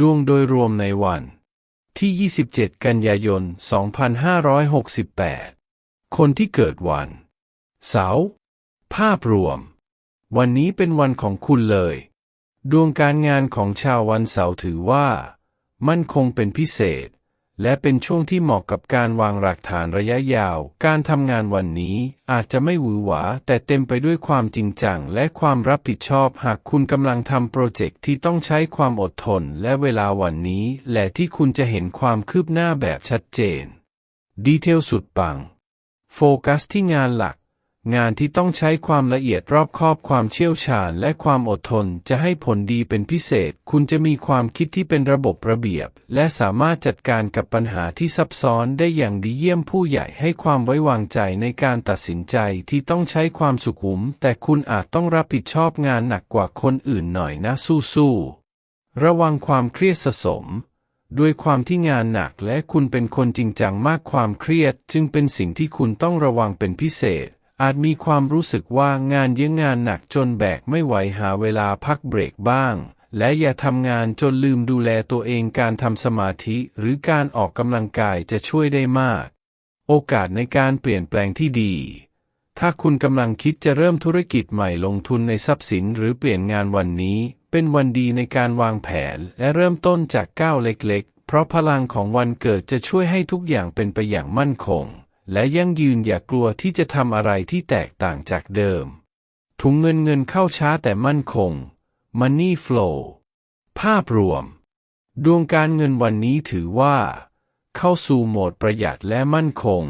ดวงโดยรวมในวัน ที่ 27 กันยายน 2568 คนที่เกิดวัน เสาร์ภาพรวม วันนี้เป็นวันของคุณเลย ดวงการงานของชาววันเสาร์ถือว่า มั่นคงเป็นพิเศษ และเป็นช่วงที่เหมาะกับการวางหลักฐานระยะยาว การทำงานวันนี้อาจจะไม่หวือหวา แต่เต็มไปด้วยความจริงจัง และความรับผิดชอบ หากคุณกำลังทำโปรเจกต์ที่ต้องใช้ความอดทน และเวลาวันนี้แหละที่คุณจะเห็นความคืบหน้าแบบชัดเจน ดีเทลสุดปัง โฟกัสที่งานหลัก งานที่ต้องใช้ความละเอียดรอบคอบความเชี่ยวชาญและความอดทนจะให้ผลดีเป็นพิเศษ คุณจะมีความคิดที่เป็นระบบระเบียบ และสามารถจัดการกับปัญหาที่ซับซ้อนได้อย่างดีเยี่ยมผู้ใหญ่ให้ความไว้วางใจในการตัดสินใจที่ต้องใช้ความสุขุม แต่คุณอาจต้องรับผิดชอบงานหนักกว่าคนอื่นหน่อยนะสู้ๆระวังความเครียดสะสมด้วยความที่งานหนักและคุณเป็นคนจริงจังมากความเครียด จึงเป็นสิ่งที่คุณต้องระวังเป็นพิเศษ อาจมีความรู้สึกว่างานเยอะงานหนักจนแบกไม่ไหวหาเวลาพักเบรกบ้าง และอย่าทำงานจนลืมดูแลตัวเองการทำสมาธิหรือการออกกำลังกายจะช่วยได้มาก โอกาสในการเปลี่ยนแปลงที่ดี ถ้าคุณกำลังคิดจะเริ่มธุรกิจใหม่ลงทุนในทรัพย์สินหรือเปลี่ยนงานวันนี้ เป็นวันดีในการวางแผนและเริ่มต้นจากก้าวเล็กๆ เพราะพลังของวันเกิดจะช่วยให้ทุกอย่างเป็นไปอย่างมั่นคง และยั่งยืนอย่ากลัวที่จะทำอะไรที่แตกต่างจากเดิม ถุงเงินเงินเข้าช้าแต่มั่นคง Money Flow ภาพรวม ดวงการเงินวันนี้ถือว่า เข้าสู่โหมดประหยัดและมั่นคง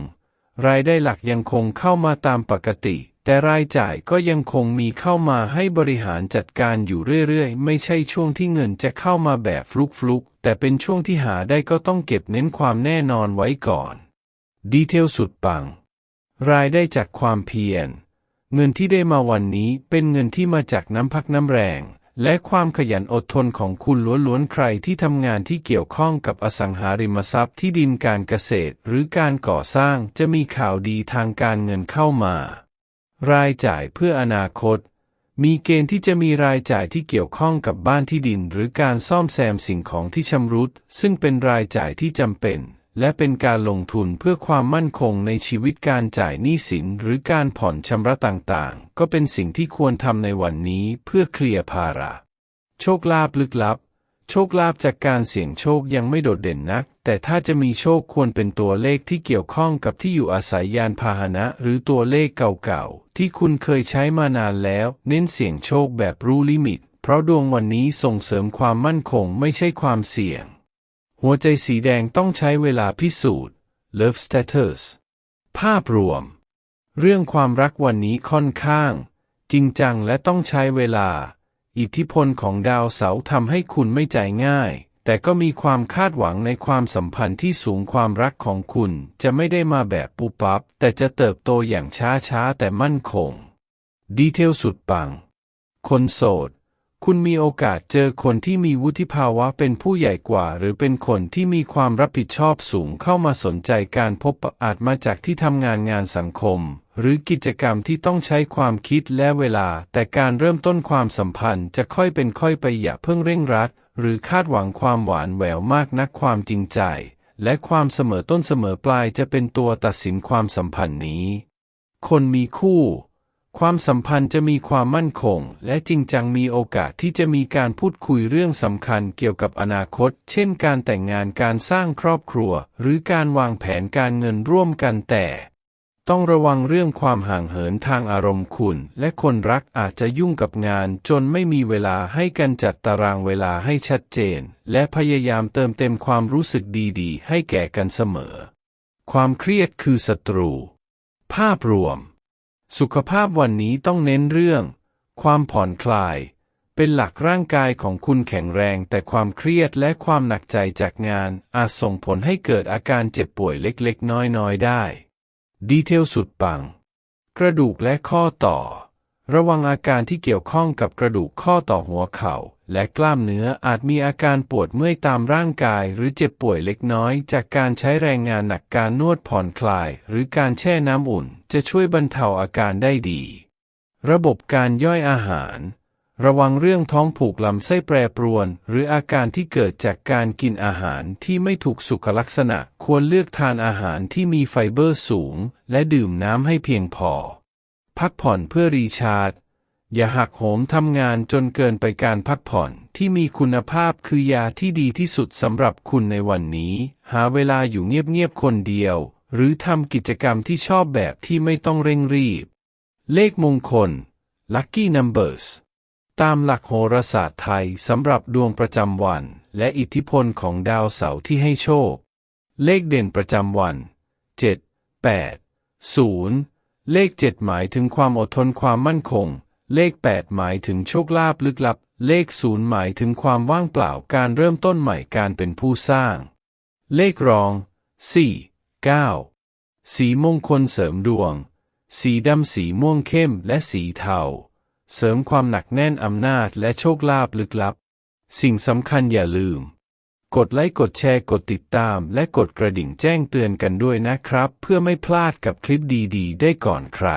รายได้หลักยังคงเข้ามาตามปกติ แต่รายจ่ายก็ยังคงมีเข้ามาให้บริหารจัดการอยู่เรื่อยๆ ไม่ใช่ช่วงที่เงินจะเข้ามาแบบฟลุกๆ แต่เป็นช่วงที่หาได้ก็ต้องเก็บเน้นความแน่นอนไว้ก่อน ดีเทลสุดปัง รายได้จากความเพียร เงินที่ได้มาวันนี้เป็นเงินที่มาจากน้ำพักน้ำแรง และความขยันอดทนของคุณล้วนๆใครที่ทำงานที่เกี่ยวข้องกับอสังหาริมทรัพย์ที่ดินการเกษตร หรือการก่อสร้างจะมีข่าวดีทางการเงินเข้ามา รายจ่ายเพื่ออนาคต มีเกณฑ์ที่จะมีรายจ่ายที่เกี่ยวข้องกับบ้านที่ดิน หรือการซ่อมแซมสิ่งของที่ชำรุด ซึ่งเป็นรายจ่ายที่จำเป็น และเป็นการลงทุนเพื่อความมั่นคงในชีวิตการจ่ายหนี้สินหรือการผ่อนชำระต่างๆ ก็เป็นสิ่งที่ควรทำในวันนี้เพื่อเคลียร์ภาระ โชคลาภลึกลับ โชคลาภจากการเสี่ยงโชคยังไม่โดดเด่นนัก แต่ถ้าจะมีโชคควรเป็นตัวเลขที่เกี่ยวข้องกับที่อยู่อาศัยยานพาหนะ หรือตัวเลขเก่าๆ ที่คุณเคยใช้มานานแล้ว เน้นเสี่ยงโชคแบบรู้ลิมิต เพราะดวงวันนี้ส่งเสริมความมั่นคงไม่ใช่ความเสี่ยง หัวใจสีแดงต้องใช้เวลาพิสูจน์ Love Status ภาพรวม เรื่องความรักวันนี้ค่อนข้าง จริงจังและต้องใช้เวลา อิทธิพลของดาวเสาร์ทำให้คุณไม่ใจง่าย แต่ก็มีความคาดหวังในความสัมพันธ์ที่สูงความรักของคุณจะไม่ได้มาแบบปุบปับ แต่จะเติบโตอย่างช้าๆแต่มั่นคง ดีเทลสุดปัง คนโสด คุณมีโอกาสเจอคนที่มีวุฒิภาวะเป็นผู้ใหญ่กว่า หรือเป็นคนที่มีความรับผิดชอบสูงเข้ามาสนใจการพบปะอาจมาจากที่ทำงานงานสังคม หรือกิจกรรมที่ต้องใช้ความคิดและเวลา แต่การเริ่มต้นความสัมพันธ์จะค่อยเป็นค่อยไปอย่าเพิ่งเร่งรัด หรือคาดหวังความหวานแหววมากนักความจริงใจ และความเสมอต้นเสมอปลายจะเป็นตัวตัดสินความสัมพันธ์นี้ คนมีคู่ ความสัมพันธ์จะมีความมั่นคง และจริงจังมีโอกาสที่จะมีการพูดคุยเรื่องสำคัญเกี่ยวกับอนาคต เช่นการแต่งงานการสร้างครอบครัว หรือการวางแผนการเงินร่วมกันแต่ ต้องระวังเรื่องความห่างเหินทางอารมณ์คุณ และคนรักอาจจะยุ่งกับงาน จนไม่มีเวลาให้กันจัดตารางเวลาให้ชัดเจน และพยายามเติมเต็มความรู้สึกดีๆ ให้แก่กันเสมอ ความเครียดคือศัตรู ภาพรวม สุขภาพวันนี้ต้องเน้นเรื่อง ความผ่อนคลาย เป็นหลักร่างกายของคุณแข็งแรงแต่ความเครียดและความหนักใจจากงานอาจส่งผลให้เกิดอาการเจ็บป่วยเล็กๆ น้อยๆ ได้ ดีเทลสุดปัง กระดูกและข้อต่อ ระวังอาการที่เกี่ยวข้องกับกระดูกข้อต่อหัวเข่า และกล้ามเนื้ออาจมีอาการปวดเมื่อยตามร่างกายหรือเจ็บป่วยเล็กน้อย จากการใช้แรงงานหนักการนวดผ่อนคลาย หรือการแช่น้ำอุ่น จะช่วยบรรเทาอาการได้ดี ระบบการย่อยอาหาร ระวังเรื่องท้องผูกลำไส้แปรปรวน หรืออาการที่เกิดจากการกินอาหารที่ไม่ถูกสุขลักษณะ ควรเลือกทานอาหารที่มีไฟเบอร์สูง และดื่มน้ำให้เพียงพอ พักผ่อนเพื่อรีชาร์จ อย่าหักโหมทำงานจนเกินไปการพักผ่อนที่มีคุณภาพคือยาที่ดีที่สุดสำหรับคุณในวันนี้ หาเวลาอยู่เงียบๆคนเดียว หรือทำกิจกรรมที่ชอบแบบที่ไม่ต้องเร่งรีบ เลขมงคล Lucky Numbers ตามหลักโหราศาสตร์ไทยสำหรับดวงประจำวัน และอิทธิพลของดาวเสาร์ที่ให้โชค เลขเด่นประจำวัน 7 8 0 เลข 7 หมายถึงความอดทนความมั่นคง เลข 8 หมายถึงโชคลาภลึกลับ เลข0หมายถึงความว่างเปล่าการเริ่มต้นใหม่การเป็นผู้สร้าง เลขรอง 4 9 สีมงคลเสริมดวง สีดำสีม่วงเข้มและสีเทา เสริมความหนักแน่นอำนาจและโชคลาภลึกลับ สิ่งสำคัญอย่าลืม กดไลค์กดแชร์กดติดตาม และกดกระดิ่งแจ้งเตือนกันด้วยนะครับ เพื่อไม่พลาดกับคลิปดีๆ ได้ก่อนใคร